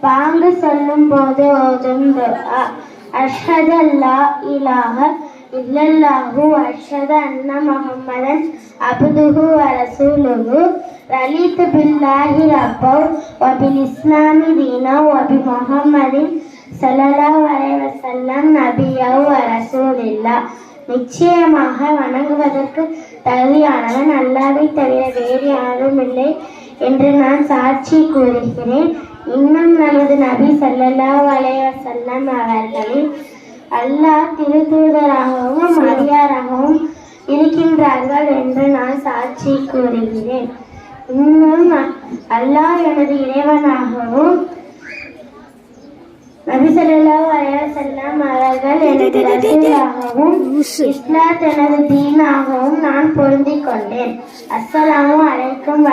பாங்கு சொல்லும் போது ஓதும் இல்லல்லாஹு அன்ன பில்லாஹி ரப்பவ் இஸ்லாமி தீனா வ பி முஹம்மதின் ஸல்லல்லாஹு நபியவ் நிச்சயமாக வணங்குவதற்கு தகுதியானவன் அல்லாவை தவிர வேறு யாரும் இல்லை என்று நான் சாட்சி கூறுகிறேன். இன்னும் நமது நபி ஸல்லல்லாஹு அலைஹி செல்லம் அவர்களில் அல்லாஹ் திருத்தூதராகவும் அடியாராகவும் இருக்கின்றார்கள் என்று நான் சாட்சி கூறுகிறேன். இன்னும் அல்லாஹ் எனது இறைவனாகவும் நபி ஸல்லல்லாஹு அலைஹி அவர்கள் எனது ரசூலாகவும் இஸ்லாத் எனது தீனாகவும் हैं अस्सलाम वालेकुम